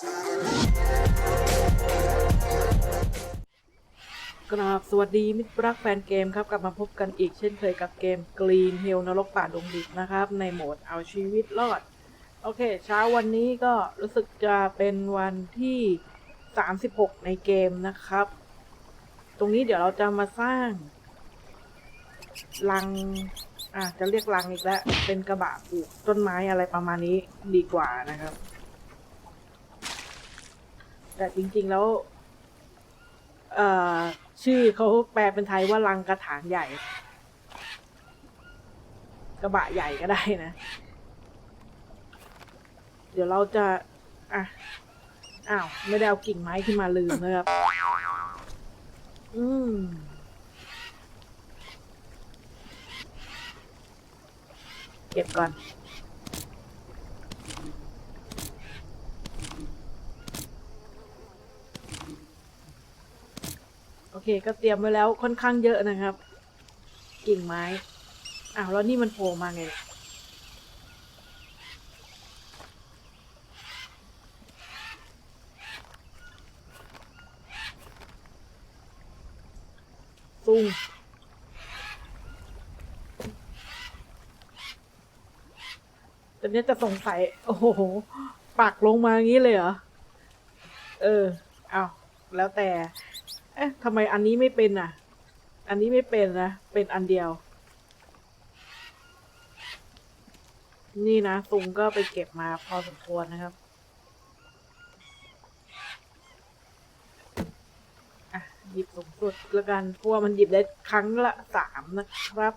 กราบสวัสดีมิตรรักแฟนเกมครับ กลับมาพบกันอีกเช่นเคยกับเกม Green Hill นรกป่าดงดิบนะครับ ในโหมดเอาชีวิตรอด โอเค เช้าวันนี้ก็รู้สึกจะเป็นวันที่ 36 ในเกมนะครับ ตรงนี้เดี๋ยวเราจะมาสร้างลังอะจะเรียกลังอีกแล้ว เป็นกระบะปลูกต้นไม้อะไรประมาณนี้ดีกว่านะครับ แต่จริง ๆ แล้ว เอ่อ ชื่อเขาแปลเป็นไทยว่าลังกระถางใหญ่ กระบะใหญ่ก็ได้นะ เดี๋ยวเราจะอะอ้าว ไม่ได้เอากิ่งไม้ขึ้นมาลืมนะครับ อืมเก็บก่อน โอเค ก็เตรียมไว้แล้วค่อนข้างเยอะนะครับ กิ่งไม้อ้าวแล้วนี่มันโผล่มาไงซุ่งตอนนี้จะสงสัย โอ้โห ปักลงมางี้เลยเหรอ เออ เอา แล้วแต่ เอ๊ะทำไมอันนี้ไม่เป็นอะ อันนี้ไม่เป็นนะ เป็นอันเดียว นี่นะซุงก็ไปเก็บมาพอสมควรนะครับอะหยิบสูงสุดแล้วกันเพราะว่ามันหยิบได้ครั้งละสามนะครับ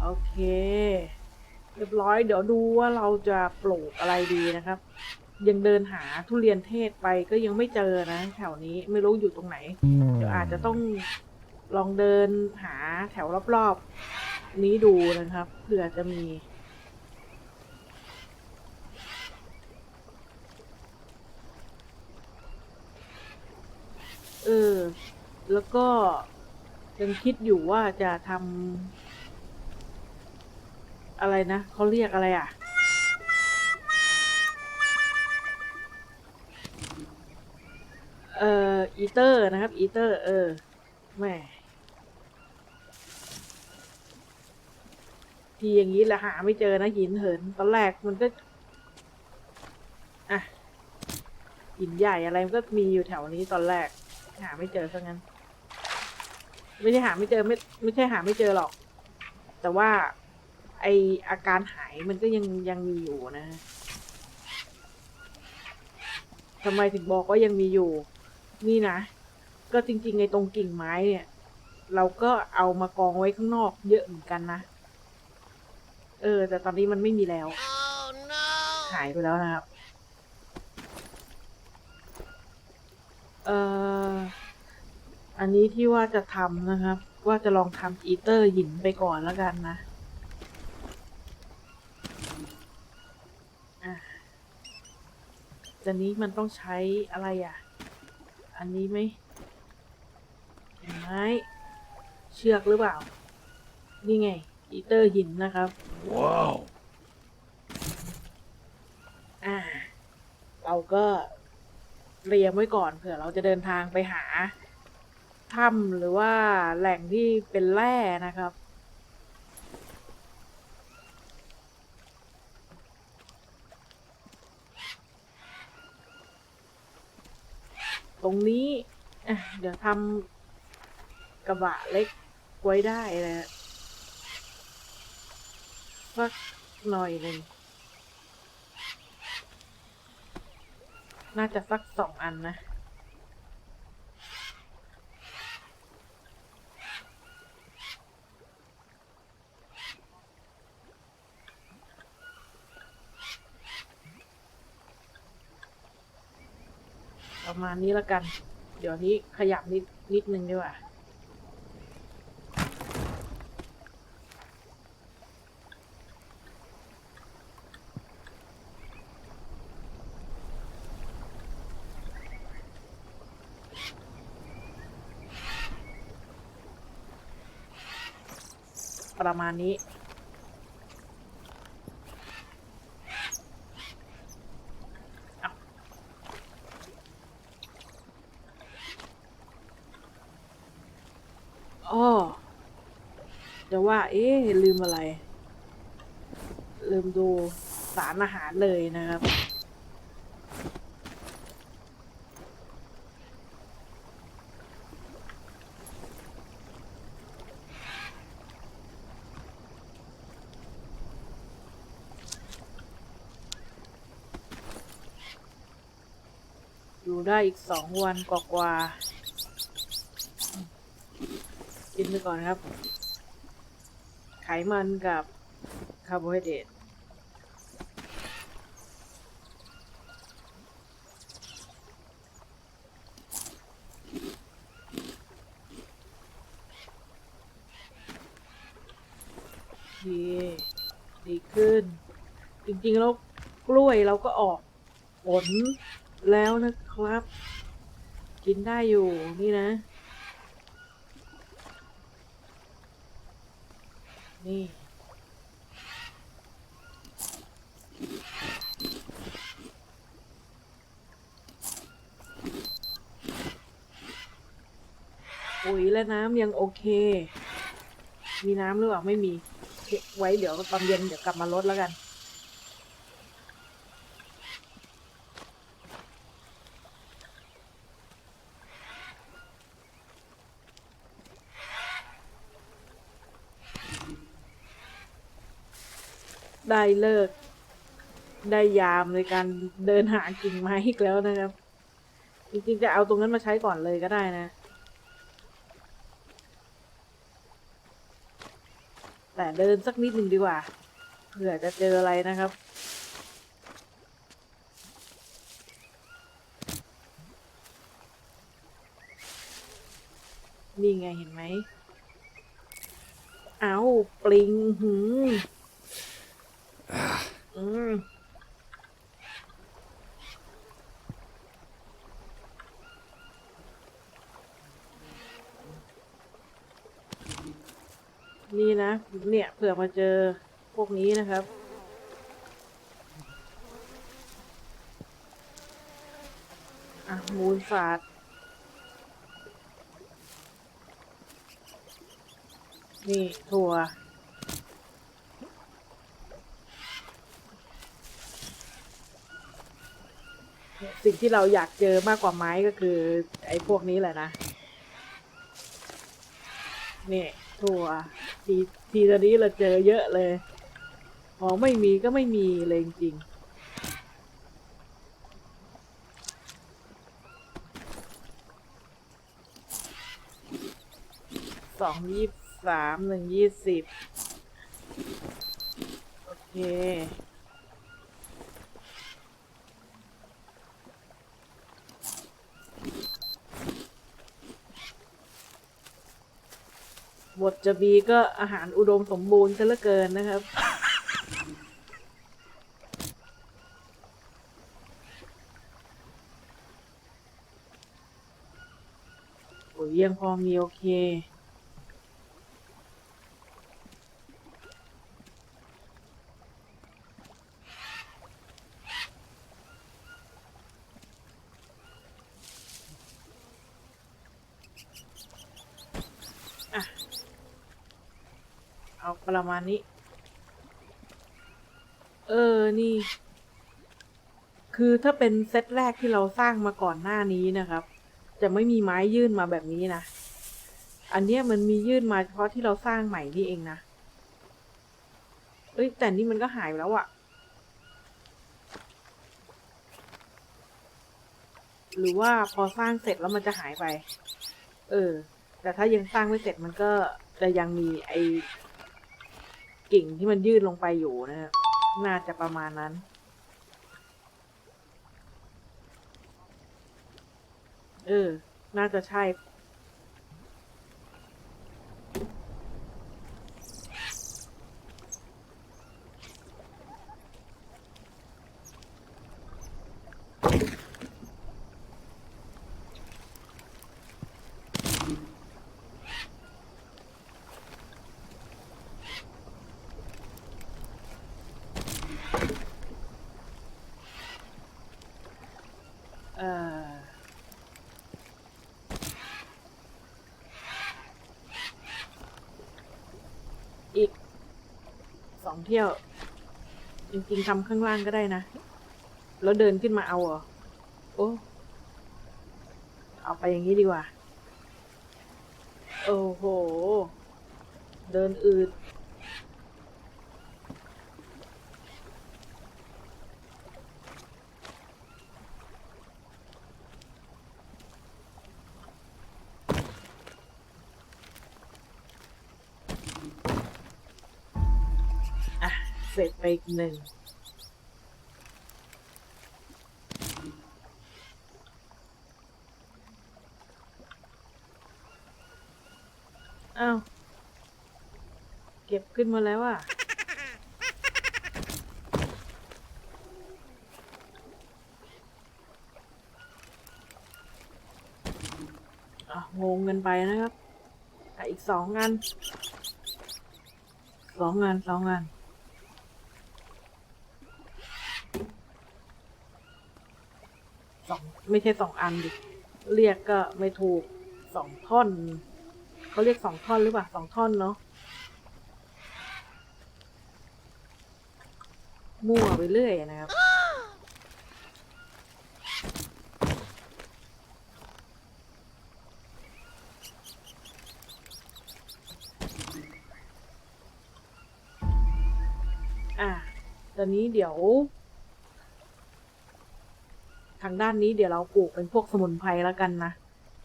โอเค เรียบร้อยเดี๋ยวดูว่าเราจะปลูกอะไรดีนะครับ ยังเดินหาทุเรียนเทศไปก็ยังไม่เจอนะ แถวนี้ไม่รู้อยู่ตรงไหน เดี๋ยวอาจจะต้องลองเดินหาแถวรอบๆ นี้ดูนะครับเผื่อจะมี เออ แล้วก็ยังคิดอยู่ว่าจะทำ อะไรนะเขาเรียกอะไรอะ เอ่ออีเตอร์นะครับ อีเตอร์ เออแม่ทีอย่างนี้แหละหาไม่เจอนะหินเหินตอนแรกมันก็อะหินใหญ่อะไรมันก็มีอยู่แถวนี้ตอนแรก หาไม่เจอซะงั้น ไม่ใช่หาไม่เจอไม่ไม่ใช่หาไม่เจอหรอก แต่ว่า ไออาการหายมันก็ยังยังมีอยู่นะทำไมถึงบอกว่ายังมีอยู่ นี่นะ ก็จริงๆไอตรงกิ่งไม้เนี่ย เราก็เอามากองไว้ข้างนอกเยอะเหมือนกันนะ เออ แต่ตอนนี้มันไม่มีแล้วหายไปแล้วนะครับ เอ่อ อันนี้ที่ว่าจะทำนะครับ ว่าจะลองทำอีเตอร์หินไปก่อนแล้วกันนะ อะ แต่นี้มันต้องใช้อะไรอะ อันนี้ไหมเห็นไหมเชือกหรือเปล่า นี่ไงอีเตอร์หินนะครับ Wow. อ่า เราก็เตรียมไว้ก่อนเผื่อเราจะเดินทางไปหาถ้ำหรือว่าแหล่งที่เป็นแร่นะครับ ตรงนี้เดี๋ยวทำกระบะเล็กไว้ได้นะสักหน่อยหนึ่งน่าจะสักสองอันนะ ประมา ณนี้แล้วกัน เดี๋ยวนี้ขยับนิดนิดนึงดีกว่า ประมาณนี้ เอาอ้อจะว่า เอ๊ะลืมอะไร ลืมดูสารอาหารเลยนะครับ อยู่ได้อีกสองวันกว่าๆกินไปก่อนครับ ไขมันกับคาร์โบไฮเดรตโอเคดีขึ้น จริงๆ แล้วกล้วยเราก็ออกผลแล้วนะครับ กินได้อยู่นี่นะ นี่ปุ๋ยและน้ำยังโอเค มีน้ำหรือเปล่าไม่มีเก็บไว้เดี๋ยวตอนเย็นเดี๋ยวกลับมาลดแล้วกัน ได้เลิก ได้ยามในการเดินหากิ่งไม้อีกแล้วนะครับ จริงๆจะเอาตรงนั้นมาใช้ก่อนเลยก็ได้นะ แต่เดินสักนิดหนึ่งดีกว่าเผื่อจะเจออะไรนะครับนี่ไงเห็นไหม เอาปลิงหืม อืมนี่นะ เนี่ยเผื่อมาเจอพวกนี้นะครับ อะ มูลฝาด นี่ ถั่ว สิ่งที่เราอยากเจอมากกว่าไม้ก็คือ ไอ้พวกนี้แหละนะ นี่ถั่วทีทีตอนนี้เราเจอเยอะเลยของไม่มีก็ไม่มีเลยจริงสองยี่สามหนึ่งยี่สิบโอเค บทจะมีก็อาหารอุดมสมบูรณ์ซะเหลือเกินนะครับ โอ้ยยังพอมีโอเค ประมาณนี้ เออ นี่ คือถ้าเป็นเซตแรกที่เราสร้างมาก่อนหน้านี้นะครับ จะไม่มีไม้ยื่นมาแบบนี้นะ อันเนี้ยมันมียื่นมาเฉพาะที่เราสร้างใหม่นี่เองนะ เอ้ย แต่นี่มันก็หายไปแล้วอะหรือว่าพอสร้างเสร็จแล้วมันจะหายไป เออ แต่ถ้ายังสร้างไม่เสร็จมันก็จะยังมีไอ กิ่งที่มันยื่นลงไปอยู่นะฮะน่าจะประมาณนั้น เออ น่าจะใช่ อีกส องเที่ยว จริงๆทำข้างล่างก็ได้นะ แล้วเดินขึ้นมาเอาเหรอ โอ้เอาไปอย่างนี้ดีกว่า โอ้โห เดินอืด อะ เสร็จไปอีกหนึ่งอ้าวเก็บขึ้นมาแล้วอะ อะงงกันไปนะครับอ,อีกสองงาน สองงานสองงาน สอง ไม่ใช่สองอันดิ เรียกก็ไม่ถูกสองท่อนเขาเรียกสองท่อนหรือเปล่าสองท่อนเนาะมั่วไปเรื่อยนะครับ อะตอนนี้เดี๋ยว ทางด้านนี้เดี๋ยวเราปลูกเป็นพวกสมุนไพรแล้วกันนะ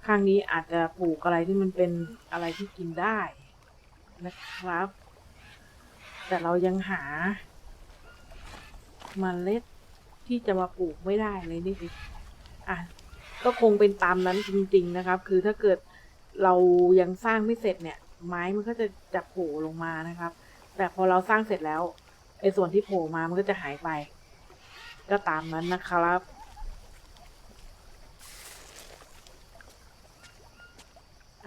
ข้างนี้อาจจะปลูกอะไรที่มันเป็นอะไรที่กินได้นะครับ แต่เรายังหาเมล็ดที่จะมาปลูกไม่ได้เลยนี่สิอะก็คงเป็นตามนั้นจริง ๆนะครับ คือถ้าเกิดเรายังสร้างไม่เสร็จเนี่ย ไม้มันก็จะจะโผล่ลงมานะครับ แต่พอเราสร้างเสร็จแล้วไอ้ส่วนที่โผล่มามันก็จะหายไป ก็ตามนั้นนะครับ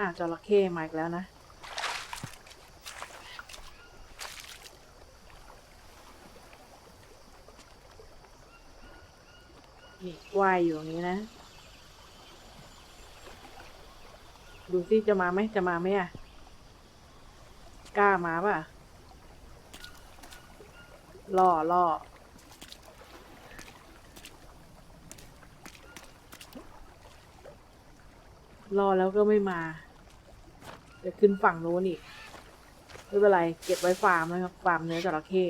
อะจระเข้มาอีกแล้วนะ นี่ว่ายอยู่อย่างนี้นะ ดูซิจะมาไหมจะมาไหมอะ กล้ามาป่ะล่อล่อรอแล้วก็ไม่มา เดี๋ยวขึ้นฝั่งโน้นอีก ไม่เป็นไร เก็บไว้ฟาร์มนะครับ ฟาร์มเนื้อจระเข้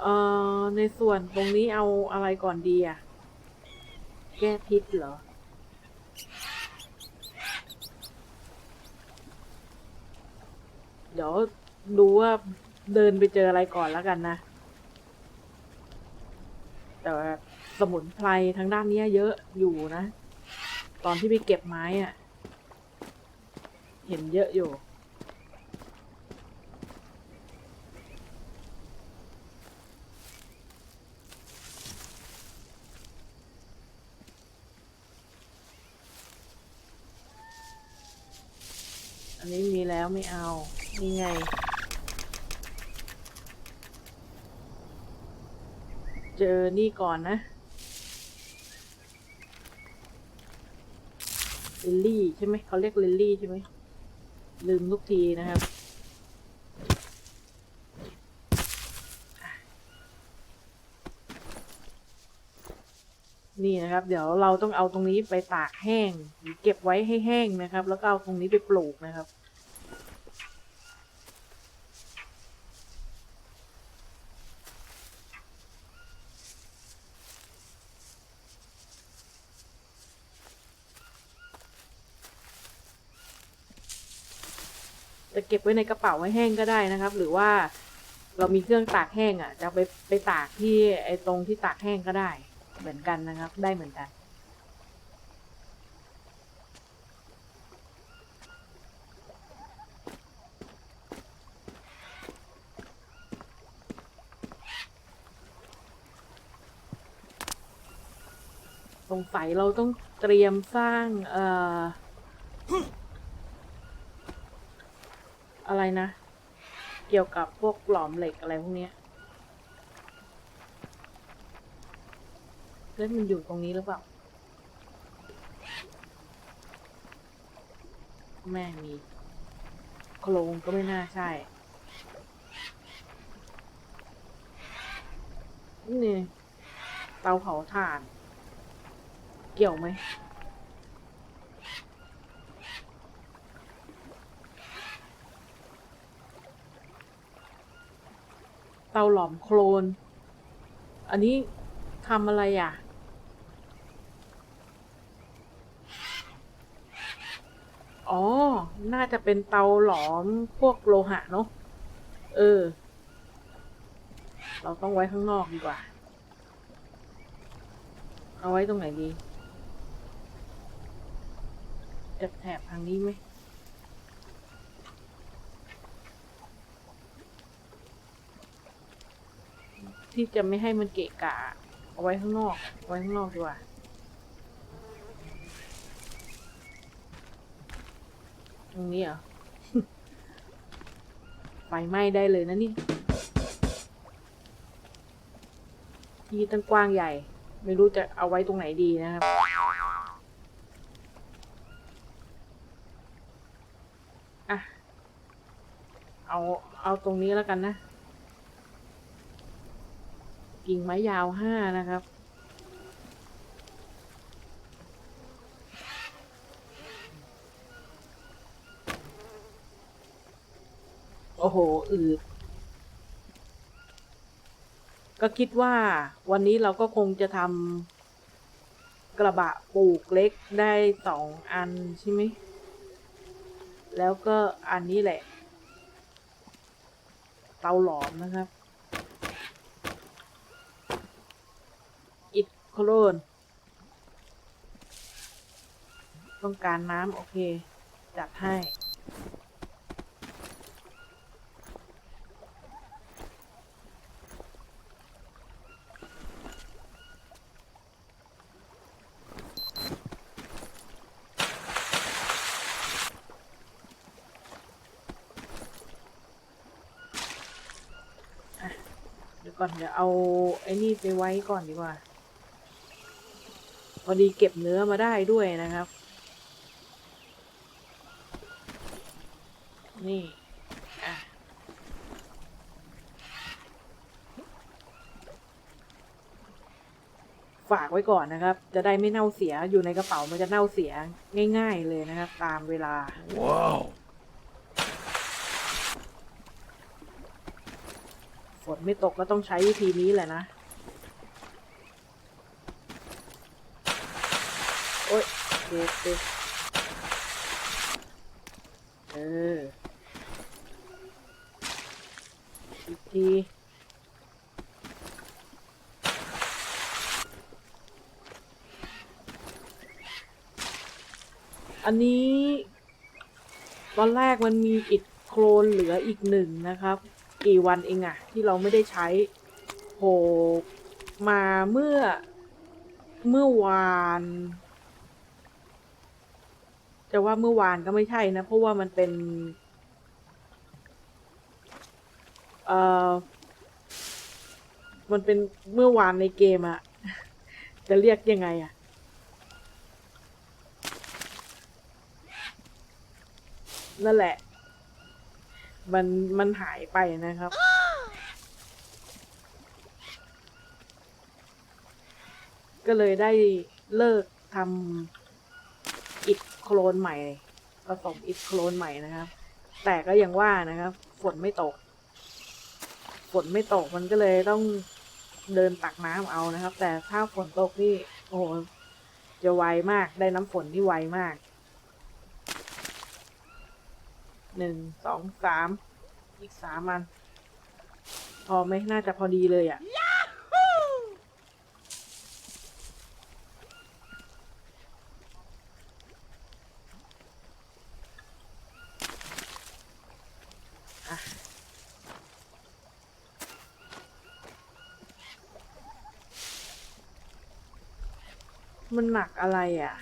เอ่อในส่วนตรงนี้เอาอะไรก่อนดีอะ แก้พิษเหรอ เดี๋ยว ดูว่าเดินไปเจออะไรก่อนแล้วกันนะ แต่ว่าสมุนไพรทางด้านเนี้ยเยอะอยู่นะ ตอนที่ไปเก็บไม้อะเห็นเยอะอยู่ อันนี้มีแล้วไม่เอา นี่ไง เจอนี่ก่อนนะลิลลี่ใช่ไหมเขาเรียกลิลลี่ใช่ไหมลืมทุกทีนะครับนี่นะครับ เดี๋ยวเราต้องเอาตรงนี้ไปตากแห้งหรือเก็บไว้ให้แห้งนะครับ แล้วก็เอาตรงนี้ไปปลูกนะครับ เก็บไว้ในกระเป๋าไว้แห้งก็ได้นะครับ หรือว่าเรามีเครื่องตากแห้งอะ จะไปไปตากที่ไอ้ตรงที่ตากแห้งก็ได้ เหมือนกันนะครับ ได้เหมือนกัน สงสัยเราต้องเตรียมสร้าง เอ่อ อะไรนะ เกี่ยวกับพวกหลอมเหล็กอะไรพวกนี้แล้วมันอยู่ตรงนี้หรือเปล่า แม่มีโครงก็ไม่น่าใช่ นี่ เตาเผาถ่าน เกี่ยวไหมาหลอมโครน อันนี้ทำอะไรอะ อ๋อ น่าจะเป็นเตาหลอมพวกโลหะเนาะ เออ เราต้องไว้ข้างนอกดีกว่า เอาไว้ตรงไหนดีจะแถบทางนี้ไหม ที่จะไม่ให้มันเกะกะ เอาไว้ข้างนอกเอาไว้ข้างนอกดีกว่าตรงนี้เหรอไฟไหม้ได้เลยนะนี่ที่ตั้งกว้างใหญ่ ไม่รู้จะเอาไว้ตรงไหนดีนะครับเอา เอาตรงนี้แล้วกันนะ กิ่งไม้ยาวห้านะครับ โอ้โห อืดก็คิดว่าวันนี้เราก็คงจะทำกระบะปลูกเล็กได้สองอันใช่ไหม แล้วก็อันนี้แหละ เตาหลอมนะครับ อิด โคลนต้องการน้ำโอเค จัดให้เดี๋ยวก่อนเดี๋ยวเอาไอ้นี่ไปไว้ก่อนดีกว่า อดีเก็บเนื้อมาได้ด้วยนะครับ นี่อะฝากไว้ก่อนนะครับ จะได้ไม่เน่าเสียอยู่ในกระเป๋ามันจะเน่าเสียง่าย ๆเลยนะครับ ตามเวลา Wow. ฝนไม่ตกก็ต้องใช้วิธีนี้แหละนะ โอ๊ยเด็ดเด็ดเอออีกทีอันนี้ ตอนแรกมันมีอิฐโครนเหลืออีกหนึ่งนะครับ กี่วันเองอะที่เราไม่ได้ใช้โผล่มาเมื่อเมื่อวาน จะว่าเมื่อวานก็ไม่ใช่นะ เพราะว่ามันเป็น เอ่อ มันเป็นเมื่อวานในเกมอะจะเรียกยังไงอะนั่นแหละ มันมันหายไปนะครับ ก็เลยได้เลิกทำ โคลนใหม่ผสมอิฐโคลนใหม่นะครับ แต่ก็ยังว่านะครับ ฝนไม่ตก ฝนไม่ตกมันก็เลยต้องเดินตักน้ำเอานะครับ แต่ถ้าฝนตกนี่โอ้โหจะไวมากได้น้ำฝนที่ไวมากหนึ่งสองสามอีกสามอันพอไหมน่าจะพอดีเลยอะ่ะ มันหนักอะไรอะ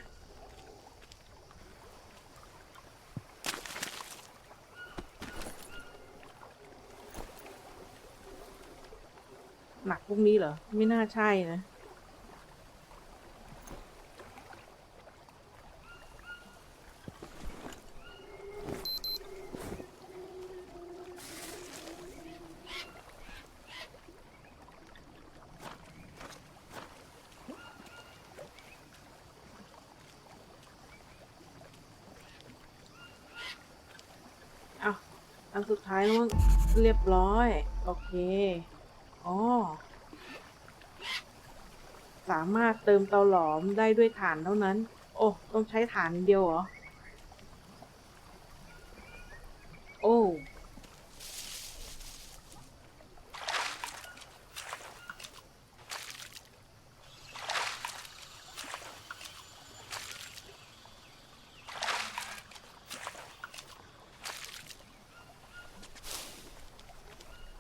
หนักพวกนี้เหรอ ไม่น่าใช่นะ อันสุดท้ายแล้วมั้งเรียบร้อย โอเค อ๋อ สามารถเติมเตาหลอมได้ด้วยฐานเท่านั้น โอ้ ต้องใช้ฐานเดียวเหรอ โอ้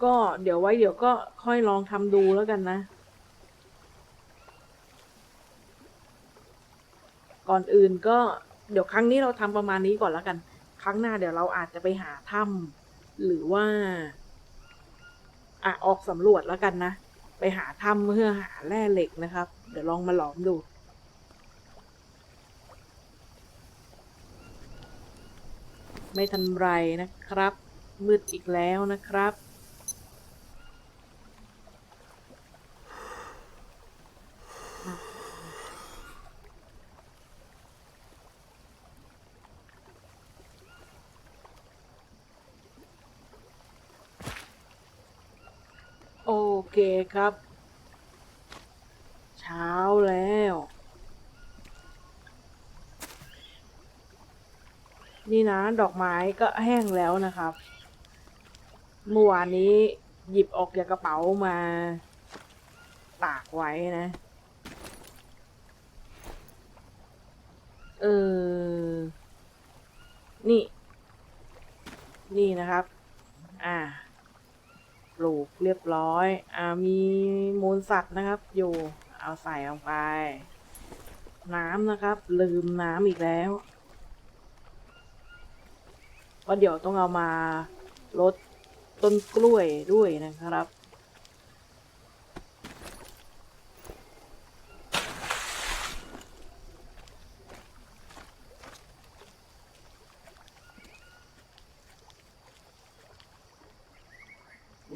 ก็เดี๋ยวไว้เดี๋ยวก็ค่อยลองทำดูแล้วกันนะ ก่อนอื่นก็เดี๋ยวครั้งนี้เราทำประมาณนี้ก่อนแล้วกัน ครั้งหน้าเดี๋ยวเราอาจจะไปหาถ้ำหรือว่าอะออกสำรวจแล้วกันนะ ไปหาถ้ำเพื่อหาแร่เหล็กนะครับ เดี๋ยวลองมาหลอมดูไม่ทันไรนะครับ มืดอีกแล้วนะครับ โอเคครับ เช้าแล้ว นี่นะ ดอกไม้ก็แห้งแล้วนะครับ เมื่อวานนี้หยิบออกจากกระเป๋ามาตากไว้นะ เออ นี่ นี่นะครับ อ่า ปลูกเรียบร้อย อ่า มีมูลสัตว์นะครับ อยู่ เอาใส่ลงไป น้ำนะครับ ลืมน้ำอีกแล้วว่าเดี๋ยวต้องเอามาลดต้นกล้วยด้วยนะครับ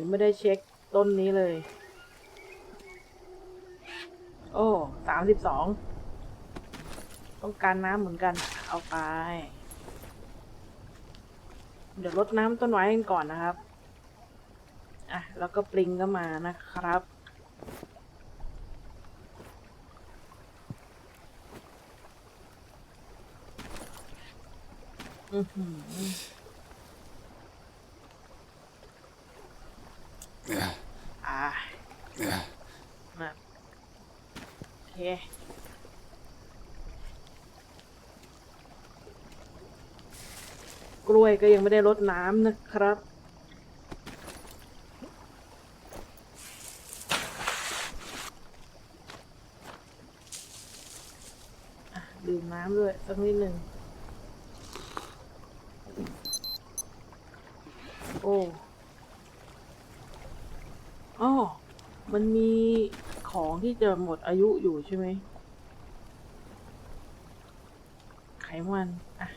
ยังไม่ได้เช็คต้นนี้เลย โอ้สามสิบสองต้องการน้ำเหมือนกัน เอาไป เดี๋ยวลดน้ำต้นไม้กันก่อนนะครับ อะ แล้วก็ปลิงก็มานะครับ อือหือ อ่านะโอเคกล้วยก็ยังไม่ได้รดน้ำนะครับ ดื่มน้ำด้วยสักนิดหนึ่ง โอ้ อ๋อ มันมีของที่จะหมดอายุอยู่ใช่ไหม ไขมัน อะ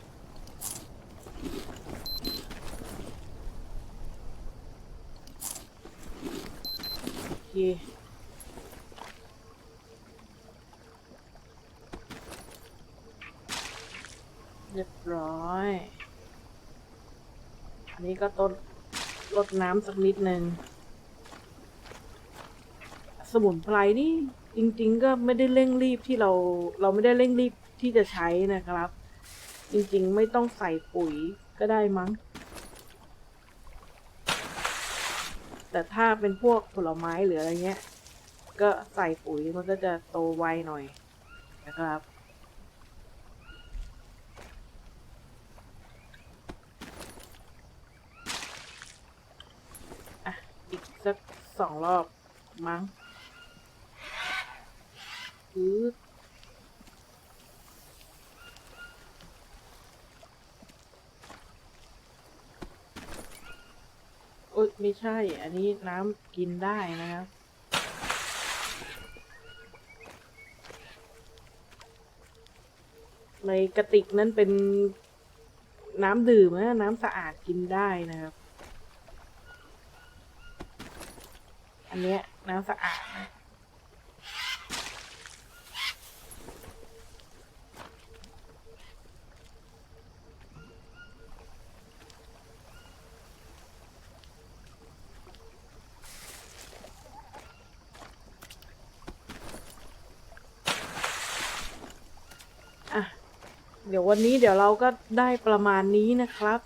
โอเค เรียบร้อย อันนี้ก็ต้นลดน้ำสักนิดหนึ่ง สมุนไพรนี่จริง ๆ ก็ไม่ได้เร่งรีบที่เราเราไม่ได้เร่งรีบที่จะใช้นะครับ จริง ๆ ไม่ต้องใส่ปุ๋ยก็ได้มั้ง แต่ถ้าเป็นพวกผลไม้หรืออะไรเงี้ย ก็ใส่ปุ๋ยมันก็จะโตไวหน่อยนะครับอะอีกสักสองรอบมั้ง อือโอ๊ยไม่ใช่ อันนี้น้ำกินได้นะครับในกระติกนั้นเป็นน้ำดื่มนะน้ำสะอาดกินได้นะครับ อันเนี้ยน้ำสะอาดนะ เดี๋ยววันนี้เดี๋ยวเราก็ได้ประมาณนี้นะครับ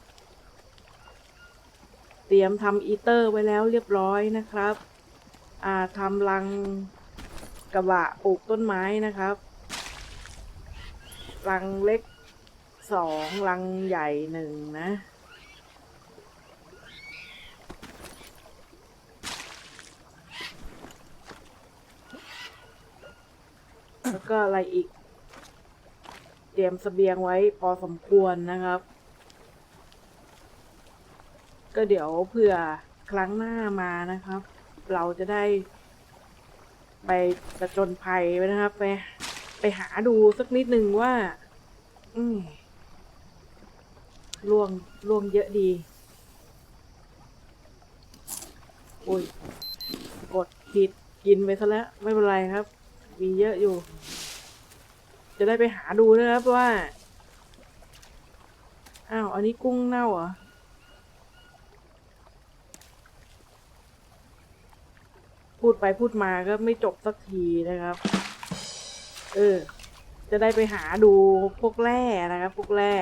เตรียมทำอีเตอร์ไว้แล้วเรียบร้อยนะครับ อ่าทำรังกระบะปลูกต้นไม้นะครับ รังเล็กสองรังใหญ่หนึ่งนะแล้วก็อะไรอีก ตรียมเสบียงไว้พอสมควรนะครับ ก็เดี๋ยวเผื่อครั้งหน้ามานะครับ เราจะได้ ไปประจนภัยไว้นะครับ ไปไปหาดูสักนิดนึงว่า อืมล่วงล่วงเยอะดี โอ้ย กดผิดกินไปซะแล้ว ไม่เป็นไรครับ มีเยอะอยู่ จะได้ไปหาดูนะครับว่า อ้าว อันนี้กุ้งเน่าเหรอ พูดไปพูดมาก็ไม่จบสักทีนะครับ เออ จะได้ไปหาดูพวกแร่นะครับ พวกแร่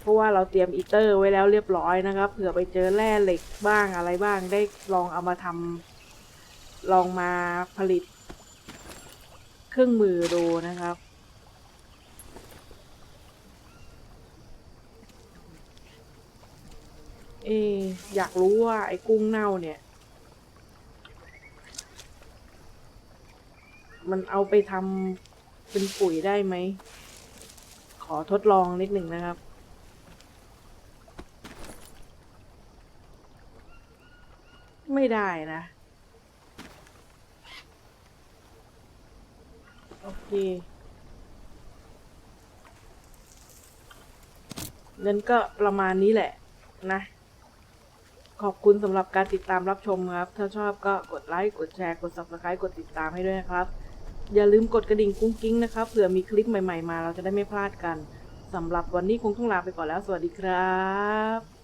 เพราะว่าเราเตรียมอีเตอร์ไว้แล้วเรียบร้อยนะครับ เผื่อไปเจอแร่เหล็กบ้างอะไรบ้าง ได้ลองเอามาทำลองมาผลิต เครื่องมือดูนะครับ เอะอยากรู้ว่าไอ้กุ้งเน่าเนี่ย มันเอาไปทำเป็นปุ๋ยได้ไหม ขอทดลองนิดหนึ่งนะครับไม่ได้นะ โอเคงั้นก็ประมาณนี้แหละนะ ขอบคุณสำหรับการติดตามรับชมครับ ถ้าชอบก็กดไลค์ กดแชร์ กด subscribe กดติดตามให้ด้วยนะครับ อย่าลืมกดกระดิ่งกุ้งกิ้งนะครับเผื่อมีคลิปใหม่ๆมาเราจะได้ไม่พลาดกันสำหรับวันนี้คงต้องลาไปก่อนแล้ว สวัสดีครับ